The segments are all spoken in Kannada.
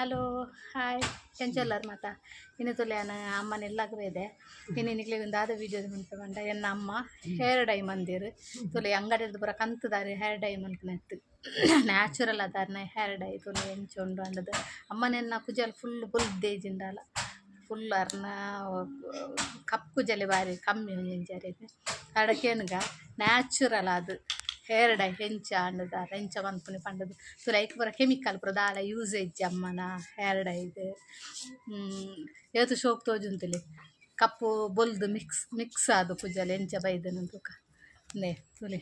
Hello hi. ಎಂಚೆಲ್ಲರು ಮಾತ? ಇನ್ನು ತುಲೆಯನ ಅಮ್ಮನ ಎಲ್ಲಾಗ್ರೂ ಇದೆ. ಇನ್ನು ನಿಕ್ಲೆ ಒಂದು ಆದ ವೀಡಿಯೋದ ಮುಂಚೆ ಬಂಡ ಎನ್ನ ಅಮ್ಮ ಹೇರ್ ಡೈ ಮಂದಿರು ತುಲೆ ಅಂಗಡಿದ ಪೂರ ಕಂತದಾರಿ ಹೇರ್ ಡೈ ಮನ್ಪನೆತ್ತು ನ್ಯಾಚುರಲ್ ಅದಾರನ ಹೇರ್ ಡೈ ತುಲೆ ಎಂಚುಂಡು ಅಂಡದು ಅಮ್ಮನೆನ್ನ ಕುಜಲ್ ಫುಲ್ ಫುಲ್ ಬುಲ್ದೇಜಿಂಡಾಲ ಫುಲ್ ಅರ್ನ ಕಪ್ಪು ಕುಜಲೆ ಬಾರಿ ಕಮ್ಮಿ ಒಂಜೆಂಜಾರಿಗೆ ಅಡಕೇನ್ಗ ನ್ಯಾಚುರಲ್ ಅದು. ಹೇರ್ ಡೈ ಹೆಂಚ ಅಂಡದ ಹೆಂಚ ಮನ್ಪುನಿ ಪಂಡದು. ಸುರ ಐಕ್ ಪೂರ ಕೆಮಿಕಲ್ ಪೂರ ದಾಲ ಯೂಸೇಜ್ ಅಮ್ಮನ ಎರಡ ಇದೆ. ಹ್ಮ್ ಏತು ಶೋಕ್ ತೋಜುಂತಿಲಿ. ಕಪ್ಪು ಬೊಲ್ದು ಮಿಕ್ಸ್ ಮಿಕ್ಸ್ ಆದು ಕುಜಲ್ ಎಂಚ ಬೈದನು ತೂಕ ನೇ ತುಲಿ.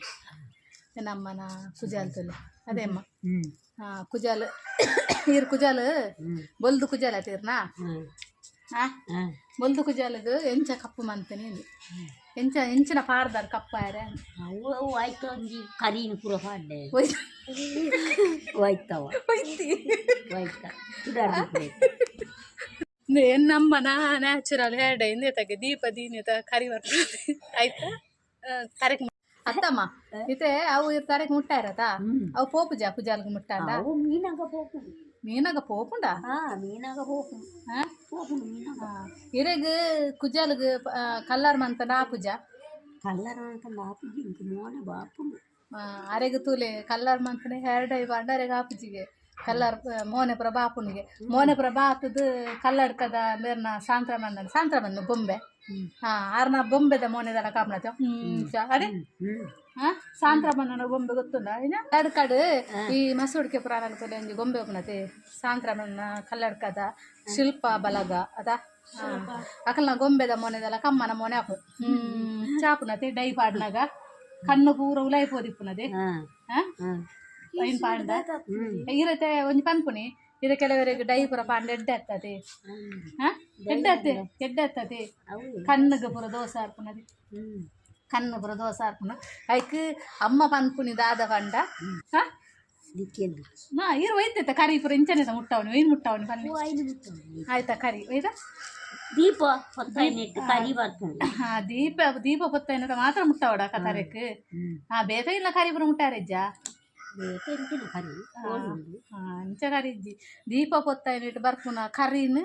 ನಮ್ಮನ ಕುಜಾಲ್ ತುಲಿ? ಅದೇ ಅಮ್ಮ. ಹಾಂ ಕುಜಾಲ್ ಇರ್ ಕುಜಾಲ್ ಬೊಲ್ದು ಕುಜಾಲ ಆತೀರ್ನಾ? ಹಾಂ. ಬೊಲ್ದು ಕುಜಾಲಗ್ ಎಂಚ ಕಪ್ಪು ಮಂತನಿ ಎಂಚ ಎಂಚಿನ ಪಾರ್ದಾರ್ ಕಪ್ಪಾರೆ ಅವು ಅವು ಆಯ್ತು ಒಂಜಿ ಕರೀನು ಪೂರ ಒಯ್ ಹೋಯ್ತವ. ಹೋಯ್ತ. ನಮ್ಮನ ನ್ಯಾಚುರಲ್ ಹೇರ್ ಡೈ ಇಂದೇತಗೆ ದೀಪ ದೀನಿತ ಕರಿ ಬರ್ತದೆ ಆಯ್ತಾ? ಕರೆಕ್ ಅತ್ತಮ್ಮ. ಇದೆ ಅವು ತರಕ್ ಮುಟ್ಟಾರತ ಅವು ಪೋಪುಜ ಕುಜಾಲ್ಗ ಮುಟ್ಟಾಂಡ ಅವು ಮೀನಾಗ ಹೋಗು ಮೀನಾಗ ಪೋಪುಂಡ? ಹಾ ಮೀನಾಗ ಹೋಗು ಹಾ ಇರೆಗ್ ಕುಜಾಲ್ಗ ಕಲ್ಲರ್ ಮಂತ ನಾ ಪೂಜ? ಕಲ್ಲರ ಅಂತ ಬಾಪು ಜಿಂಕು ಮೋನ ಬಾಪು ಅರೆಗ್ ತೂಲೆ ಕಲ್ಲರ್ ಮಂತನೆ ಹೇರ್ ಡೈ ಬಾಂಡ ಅರೆಗ್ ಆಪುಜಿಗೆ ಕಲ್ಲರ್ ಮೋನೆ ಪುರ ಬಾಪುನಿಗೆ ಮೋನೆ ಪುರ ಬಾತದು ಕಲ್ಲಡ್ಕದ ಮೇರ್ನ ಸಾಂತ್ರ ಮನ್ನ ಸಾಂತ್ರ ಮನ್ನ ಬೊಂಬೆ. ಹಾ ಆರ್ನ ಬೊಂಬೆದ ಮೋನೆದಲ ಕಾಪನತೆ ಹ್ಮ್ ಅರೆ ಅದೇ? ಹ್ಮ್ ಹಾ ಸಾಂತ್ರ ಗೊಂಬೆ ಗೊತ್ತುಂಡ ಇನ್ನ ಕಡು ಈ ಮಸೂಡಿಕೆ ಪುರಾಣ ಒಂಜಿ ಗೊಂಬೆ ಸಾಂತ್ರ ಮನ್ನ ಕಲ್ಲಡ್ಕದ ಶಿಲ್ಪ ಬಲಗ ಅದ? ಅಕಲ್ನ ಗೊಂಬೆದ ಮೊನೆದಲ ಕಮ್ಮನ ಮೊನೆ ಹಾಕು. ಹ್ಮ್. ಚಾಪುನತೆ ಡೈ ಪಾಡ್ನಾಗ. ಕಣ್ಣು ಪೂರ ಉಲಾಯಿ ಪೋದಿಪ್ಪುನದೆ ಐನ್ ಪಾಂಡ ಇರತ್ತೆ ಒಂಜಿ ಪನ್ಪುನಿ ಇದು ಕೆಲವರಿಗೆ ಡೈ ಪುರ ಪಾಂಡ ಎಡ್ಡೆ ಹತ್ತತೆ. ಹಾ ಎಡ್ಡೆ ಎಡ್ಡೆ ಕಣ್ಣಿಗೆ ಕಣ್ಣಗೆ ಪುರ ದೋಸೆ ಹಾರ್ಪುನದೆ ಪುರ ದೋಸೆ ಹಾರ್ಪುನ ಐಕ್ ಅಮ್ಮ ಪನ್ಪುನಿ ದಾದ ಪಂಡ ಹಾ? ನಾ ಇರು ಒಯ್ತೈತೆ ಕರಿ ಪುರ ಇಂಚನೆ ಮುಟ್ಟವನು ಏನು ಮುಟ್ಟವನು ಬನ್ನಿ. ಆಯ್ತಾ ಕರಿ ಒಯ್ದ. ದೀಪ ಹಾ. ದೀಪ ದೀಪ ಪೊತ್ತೈನ ಮಾತ್ರ ಮುಟ್ಟವಡ ಕತಾರಕ್ಕೆ ಹಾ ಬೇಗ ಇಲ್ಲ ಕರಿ ಪುರ ಮುಟ್ಟಾರಜ್ಜ ಹಾ ಅಂಚ ಕರಿಜ್ಜಿ ದೀಪ ಪೊತ್ತೈನಿಟ್ಟು ಬರ್ಪುನ ಕರಿನ್. ಕರೀನು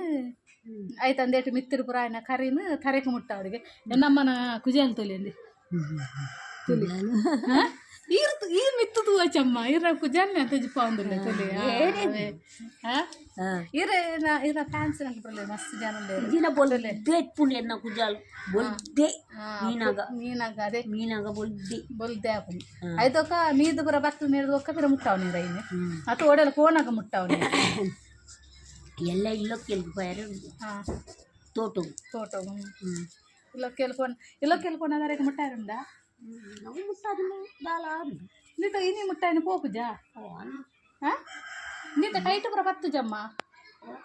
ಆಯ್ತಂದೇಟು ಮಿತ್ತಿರು ಪುರ ಆಯ್ನ ಕರಿನ್ ತರೆಕ್ ಮುಟ್ಟವರಿಗೆ. ನಮ್ಮನ ಕುಜಲ್ ತುಲಿಂದಿ ತುಲಿ ಹಾ? ಈರ್ ಈರ್ ಮಿತ್ತು ತೂವಚಮ್ಮ ಇರ ಕುಜಲ್ ಅಂತ ಜಿಪ್ಪ ಒಂದಿಲ್ಲ ತುಲಿ ಹಾ, ಅವೇ. ಹಾ? ಹಾ ಇರ ಇರ- ಇರ ಫ್ಯಾನ್ಸ್ ನಂಗೆ ಬರಲ್ಲ ಮಸ್ತ್ ಜನ ಉಂಡು. ದಿನ ಬೊಲ್ದೆ ಪುಲಿ ಎನ್ನ ಕುಜಾಲ್ ಬೊಲ್ದೆ ಹಾ, ಮೀನಾಗ ಮೀನಾಗ ಅದೇ ಮೀನಾಗ ಬೊಲ್ದೆ ಬೊಲ್ದೆ ಆಪುನಿ ಹ್ಮ್. ಐದೊಕ್ಕ ಮೀದು ಬರ ಬತ್ತು ನೀರ್ದು ಒಕ್ಕ ಪಿರ ಮುಟ್ಟವನಿ ರೈನೆ ಹ್ಮ್ ಅಥವಾ ಓಡಲ್ಲ ಕೋನಾಗ ಮುಟ್ಟವನಿ ಎಲ್ಲ ಇಲ್ಲೊಕ್ಕೆಲ್ಗೆ ಬಯರ ಹಾ ತೋಟ ತೋಟ ಹ್ಮ್. ಹ್ಮ್ ಇಲ್ಲ ಕೇಳ್ಕೊಂಡು ಇಲ್ಲ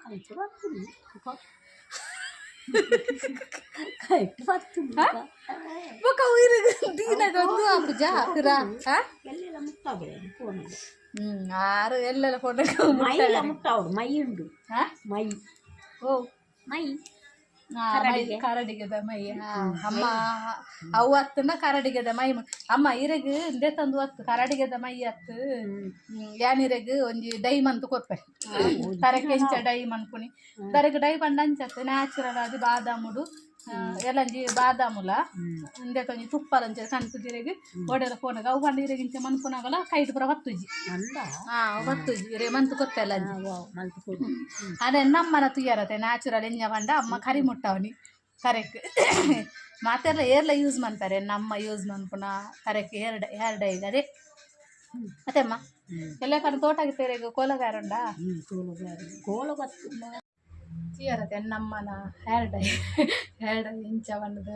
ಕೈಟ್ ಬರ್ತದೆ ಕೈಟ್ ಬರ್ತದೆ ಬೊಕ್ಕ ಉಯಿರು ದೀನಾಗ ಒಂದು ಆಪುಜ ಪಿರ? ಹಾ? ಎಲ್ಲೆಲ್ಲ ಮುಟ್ಟಾವೆ ಆರು ಎಲ್ಲೆಲ್ಲ ಫೋಟೋ ಮೈ ಎಲ್ಲ ಮೈ ಉಂಡು. ಹಾ? ಮೈ. ಓ. ಮೈ. ಮೈ ಕರಡಿಗೆದ ಮೈ. ಅಮ್ಮ ಅವು ಹತ್ತನ ಕರಡಿಗೆದ ಮೈ. ಅಮ್ಮ ಇರೆಗ್ ಇಂದೆ ತಂದು ಹತ್ತು ಕರಡಿಗೆದ ಮೈ ಹತ್ತು ಯಾನಿರೆಗ್ ಒಂಜಿ ಡೈ ಮಂತ್ ಕೊರ್ಪೆ ತರಕ್ಕೆ ಎಂಚ ಡೈ ಮನ್ಪುನಿ ತರಕ್ಕೆ ಡೈ ಪಂಡ ಅಂಚತ್ತೆ ನ್ಯಾಚುರಲ್ ಆದಿ ಬಾದಾಮುಡು. ಎಲ್ಲಂಜಿ ಬಾದಾಮುಲ ಇಂದೆ ಒಂಜಿ ತುಪ್ಪಲಂಚ ಕಣ್ ತುದಿರೆಗ್ ಒಡೆಲ ಫೋನಾಗ ಅವು ಪಂಡ ಇರೆಗಿಂಚ ಮನ್ಪುನಾಗಲ ಕೈಟ್ ಪುರ ಬತ್ತುಜಿ ಅಂದ? ಹಾ ಬತ್ತುಜಿ ಇರೆ ಮಂತ್ ಕೊಡು ಅದೇ ನಮ್ಮನ ತುಯ್ಯಾರತೆ ನ್ಯಾಚುರಲ್ ಎಂಜ ಪಂಡ ಅಮ್ಮ ಕರಿ ಮುಟ್ಟವನಿ ಕರೆಕ್. ಮಾತೆಲ್ಲ ಏರ್ಲ ಯೂಸ್ ಮಾಡ್ತಾರೆ ನಮ್ಮ ಯೂಸ್ ಮನ್ಪುನ ಕರೆಕ್ ಏರ್ ಡೈ ಹೇರ್ ಅತೆಮ್ಮ ಅದೇ. ಮತ್ತೆ ಅಮ್ಮ? ಎಲ್ಲ ಕಡೆ ತೆರೆಗ ಕೋಲಗಾರುಂಡ ಹ್ಮ್ ತೋಲು ಬೇರೆ ಗೋಳು ತೆನ್ನಮ್ಮನ ನಮ್ಮನ ಹೇರ್ ಡೈ ಹೇರ್ ಡೈ ಇಂಚ ಬಣ್ಣದ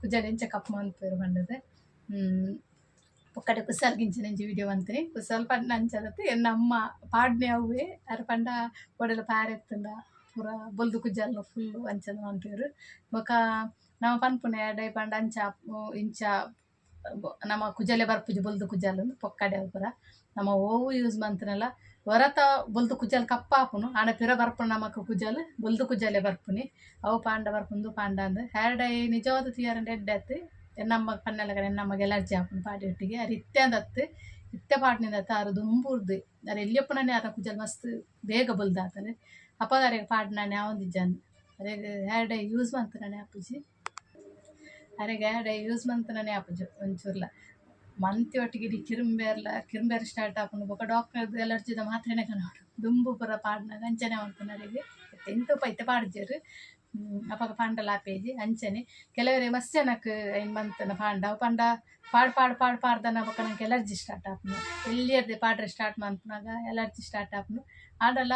ಕುಜಲ್ ಇಂಚ ಕಪ್ ಮನ್ಪೇರು ಬಣ್ಣದ ಒಕ್ಕಡೆ ಕುಸಲ್ ಗಿಂಚಿನಂಚಿ ವಿಡಿಯೋ ಅಂತೀನಿ ಕುಸಲ್ ಪಂಡ ಅಂಚದತ್ತು ಎನ್ನ ಅಮ್ಮ ಪಾಡ್ನೆ ಅವೇ ಅರ ಪಂಡ ಒಡೆಲ ಪಾರೆತ್ತಂದ ಪೂರ ಬೊಲ್ದು ಕುಜ್ಜಲ್ನ ಫುಲ್ಲು ಅಂಚದ ಅಂತೀರು ಬೊಕ ನಮ್ಮ ಪನ್ಪುನೆ ಡೈ ಪಂಡ ಅಂಚ ಇಂಚ ನಮ್ಮ ಕುಜಲೆ ಬರ್ಪುಜಿ ಬೊಲ್ದು ಕುಜ್ಜಲ್ ಪೊಕ್ಕಡೆ ಪೂರ ನಮ್ಮ ಓವು ಯೂಸ್ ಮಂತನಲ್ಲ ಹೊರತ ಬೊಲ್ದು ಕುಜಲ್ ಕಪ್ಪಾಪುನು ಆಂಡ ಪಿರ ಬರ್ಪುನ ನಮಕ್ ಕುಜಲ್, ಬೊಲ್ದು ಕುಜಲೆ ಬರ್ಪುನಿ. ಅವು ಪಾಂಡ ಬರ್ಪುಂದು ಪಾಂಡ ಅಂದ್. ಹ್ಯಾರ್ಡ ನಿಜವಾದ ತಿಯಾರಂಡ ಎಡ್ಡೆ ಎನ್ನಮ್ಮ ಪನ್ನೆಲ್ಲ ಕಡೆ ಎನ್ನಮ್ಮಗೆ ಎಲರ್ಜಿ ಹಾಕೊಂಡು ಪಾಡಿ ಒಟ್ಟಿಗೆ. ಅದು ಇತ್ತೆಂದತ್ತು ಇತ್ತೆ ಪಾಟ್ನಿಂದ ತಾರು ದುಂಬುರ್ದು ಅದು ಎಲ್ಲಿಯಪ್ಪನೇ ಆತ ಕುಜಲ್ ಮಸ್ತ್ ಬೇಗ ಬಲ್ದಾತನೆ ಅಪ್ಪಗಾರಿಗೆ ಪಾಡ್ನಾನೆ ಅವನಿದ್ದಾನೆ ಅರೆಗೆ ಅರೆ ಡೈ ಯೂಸ್ ಮಾಡ್ತಾನೆ ಅಪ್ಪುಜಿ ಅರೆಗೆ ಹೇರ್ ಡೈ ಯೂಸ್ ಮಾಡ್ತಾನೆ ಅಪ್ಪುಜಿ ಒಂಚೂರ್ಲ. ಮಂತಿ ಒಟ್ಟಿಗೆ ಕಿರುಂಬೆರ್ಲ, ಕಿರುಂಬೆರ್ ಸ್ಟಾರ್ಟ್ ಆಪುಂಡು ಬೊಕ ಡಾಕ್ಟರ್ ಎಲರ್ಜಿದ ಮಾತ್ರೆನೆ ಕನೋಡು ದುಂಬು ಪೂರ ಪಾಡ್ನ ಅಂಚನೆ ಮಾಡ್ತಾನೆ ಅರೆಗೆ ಎಂತ ಪೈತೆ ಪಾಡ್ಜರು ಅಪಗ ಪಾಂಡ ಲಾಪೇಜಿ ಅಂಚನೆ ಕೆಲವರೇ ಮಸ್ತ್ ಜನಕ್ಕೆ ಏನು ಬಂತನ ಪಾಂಡ, ಅವು ಪಂಡ ಪಾಡ್ ಪಾಡ್ ಪಾಡ್, ಪಾಡ್ದನ ಬೊಕ ನಂಗೆ ಎಲರ್ಜಿ ಸ್ಟಾರ್ಟ್ ಆಪುನು ಎಲ್ಲಿಯರ್ದೆ ಪಾಡ್ರೆ ಸ್ಟಾರ್ಟ್ ಮಾಡ್ಪುನಾಗ ಎಲರ್ಜಿ ಸ್ಟಾರ್ಟ್ ಆಪುನು ಆಡಲ್ಲ,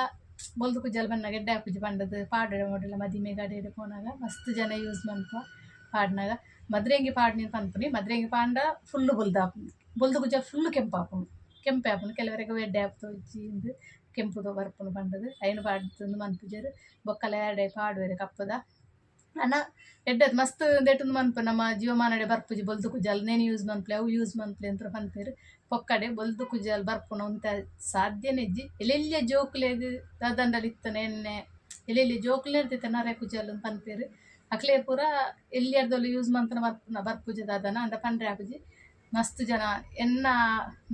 ಬೊಲ್ದು ಕುಜಲ್ ಬನ್ನಾಗ ಎಡ್ಡೆ ಆಪುಜಿ ಪಂಡದು. ಪಾಡ್ರೆ ಮಾಡಿಲ್ಲ ಮದಿಮೆ ಗಾಡಿ ಪೋನಾಗ ಮಸ್ತ್ ಜನ ಯೂಸ್ ಮನ್ಪ ಪಾಡ್ನಾಗ. ಮದ್ರೆಂಗಿ ಪಾಡ್ನಿ ಪನ್ಪುನಿ ಮದ್ರೆಂಗಿ ಪಾಂಡ ಫುಲ್ಲು ಬುಲ್ದು ಆಪುಂಡು ಫುಲ್ ಕುಜ್ಜ ಫುಲ್ಲು ಕೆಂಪು ಆಪುಂಡು ಕೆಂಪೆ ಆಪುಂಡು ಕೆಲವರಿಗೆ ಎಡ್ಡೆ ಆಪುತು ಇಜ್ಜಿಂದು ಕೆಂಪುದು ಬರ್ಪುನು ಪಂಡದು. ಐನ ಪಾಡ್ತಂದು ಮನ್ಪುಜರು. ಬೊಕ್ಕಲ ಎರಡೆ ಪಾಡುವೆರೆ ಕಪ್ಪದ. ಅನ್ನ ಎಡ್ಡದ್ ಮಸ್ತ್ ದೆಟ್ಟುಂದು ಮನ್ಪು. ನಮ್ಮ ಜೀವಮಾನಡೆ ಬರ್ಪುಜಿ ಬೊಲ್ದು ಕುಜಲ್. ನೇನು ಯೂಸ್ ಮನ್ಪ್ಲೆ, ಅವು ಯೂಸ್ ಮನ್ಪ್ಲೆ ಅಂತ ಪನ್ಪೇರು ಪೊಕ್ಕಡೆ ಬೊಲ್ದು ಕುಜಲ್ ಬರ್ಪುನ ಅಂತ ಸಾಧ್ಯನೇ ಇಜ್ಜಿ. ಎಲ್ಲೆಲ್ಲಿಯ ಜೋಕ್ಲೇದು ದಂಡಲ್ ಇತ್ತನೆ ಎಣ್ಣೆ ಎಲ್ಲೆಲ್ಲಿ ಜೋಕ್ಲೆ ಇರ್ತೈತೆ ನರೆ ಕುಜಲ್ ಅಂತ ಪನ್ಪೇರು ಅಕ್ಲೆ ಪೂರ ಎಲ್ಲಿಯರ್ದೊಲು ಯೂಸ್ ಮಂತನ ಬರ್ಪುನ ಬರ್ಪುಜಿ ದಾದನ ಅಂದ ಪಂಡ್ರೆ ಆಪುಜಿ ಮಸ್ತ್ ಜನ, ಎನ್ನ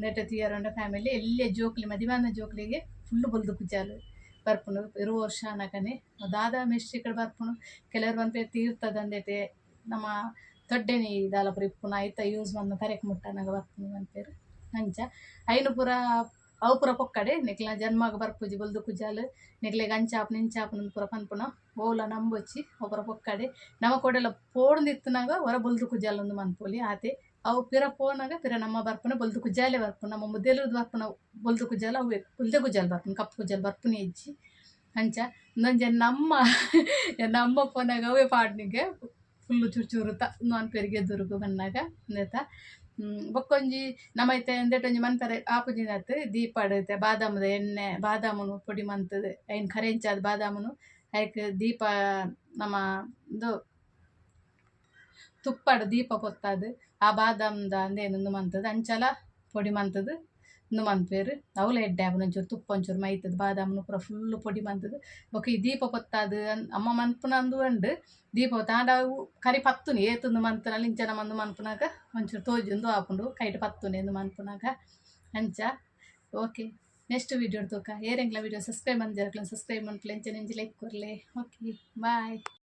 ನೆಟ ತಿಯರಂಡ ಫ್ಯಾಮಿಲಿ ಎಲ್ಲಿಯ ಜೋಕ್ಲಿ, ಮದಿವಾನ ಜೋಕ್ಲಿಗೆ ಫುಲ್ ಬುಲ್ದು ಪೂಜಾಲು. ಬರ್ಪುನು, ಇರು ವರ್ಷ ಅನ್ನಕನೆ ದಾದ ಮೆಸ್ಟ್ರಿ ಕಡೆ ಬರ್ಪುನು, ಕೆಲವರು ಬಂದ್ರೆ ತೀರ್ತದಂದೆಟೆ ನಮ್ಮ ದೊಡ್ಡನೆ ಇದಾಲ ಪುರ ಇಪ್ಪುನ, ಐತ ಯೂಸ್ ಮನ್ನ ತರೆಕ್ ಮುಟ್ಟನ ಬರ್ಪುನು ಅಂತೇರು ಅಂಚ ಐನು ಪೂರ ಅವು ಪೂರ ಪೊಕ್ಕಡೆ ನಿಕ್ಲ ಜನ್ಮಾಗ ಬರ್ಪುಜಿ ಬಲ್ದು ಕುಜಾಲು ನಿಕ್ಲೆಗ್ ಅಂಚಾಪ್ ನಿಂಚಾಪುನ ಪೂರ ಪನ್ಪುನ ಓಲ ನಂಬೊಚ್ಚಿ ಒಬ್ಬರ ಪೊಕ್ಕಡೆ ನಮ ಕೊಡೆಲ್ಲ ಪೋಡ್ದಿತ್ತನಾಗ ಹೊರ ಬಲ್ದು ಕುಜಾಲು ಒಂದು ಮನ್ಪೊಲಿ ಆತೆ ಅವು ಪಿರ ಪೋನಾಗ ಪಿರ ನಮ್ಮ ಬರ್ಪುನ ಬಲ್ದು ಕುಜಾಲೆ ಬರ್ಪುನ ನಮ್ಮ ಮುದ್ದೆಲುದು ಬರ್ಪುನ ಬಲ್ದು ಕುಜ್ಜಾಲ ಅವು ಬುಲ್ದೆ ಕುಜ್ಜಾಲ್ ಬರ್ಪುನ ಕಪ್ಪು ಕುಜ್ಜಾಲ್ ಬರ್ಪುನಿ ಇಜ್ಜಿ ಅಂಚ ನಂಜೆ ನಮ್ಮ ನಮ್ಮ ಫೋನಾಗ ಅವೇ ಪಾಡ್ನಿಗೆ ಫುಲ್ಲು ಚೂರು ಚೂರು ತ ನಾನು ಪೆರಿಗೆ ದುರ್ಗು ಬಂದಾಗ ಬೊಕ್ಕೊಂಜಿ ನಮೈತೆ ಎಂದೆಟೊಂಜಿ ಮನ್ಪರೆ ಆಪುಜಿನತ್ ದೀಪಾಡ್ ಬಾದಾಮದ ಎಣ್ಣೆ, ಬಾದಾಮನು ಪುಡಿ ಮಂತ್ ಐನ್ ಖರೆಂಚಾದ ಬಾದಾಮನು ಐಕ್ ದೀಪ, ನಮ್ಮ ಇದು ತುಪ್ಪಡ್ ದೀಪ ಪೊತ್ತಾದ್, ಆ ಬಾದಾಮ್ದ ಅಂದೇನು ಮಂತದ, ಅಂಚಲ ಪೊಡಿ ಮಂತದು ಇಂದು ಮನ್ಪೇರು ಅವಲ ಎಡ್ಡೆ ಆಪುನ ಒಂಚೂರು ತುಪ್ಪ ಒಂಚೂರು ಮೈತದು ಬಾದಾಮ್ನು ಪೂರ ಫುಲ್ಲು ಪೊಡಿ ಮಂತದು ಬೊಕ ಈ ದೀಪ ಪೊತ್ತಾದು ಅನ್- ಅಮ್ಮ ಮನ್ಪುನ ಅಂದು ಉಂಡು ದೀಪ ಹೊತ್ತ ಆಂಡ ಅವು ಕರಿ ಪತ್ತುನಿ ಏತುಂದು ಮನ್ಪುನ ಇಂಚನ ಮಂದು ಮನ್ಪುನಾಗ ಒಂಚೂರು ತೋಜುಂದು ಆಪುಂಡು ಕೈಟ್ ಪತ್ತುನಿ ಎಂದು ಮನ್ಪುನಾಗ ಅಂಚ ಓಕೆ ನೆಕ್ಸ್ಟ್ ವಿಡಿಯೋ ತೋಕ ಏರೆಂಗ್ಲ ವಿಡಿಯೋ ಸಬ್ಸ್ಕ್ರೈಬ್ ಮಂದಿರಕ್ಲ ಸಬ್ಸ್ಕ್ರೈಬ್ ಮನ್ಪುಲೆ ಎಂಚ ನೆಂಜಿ ಲೈಕ್ ಕೊರ್ಲೆ ಓಕೆ ಬಾಯ್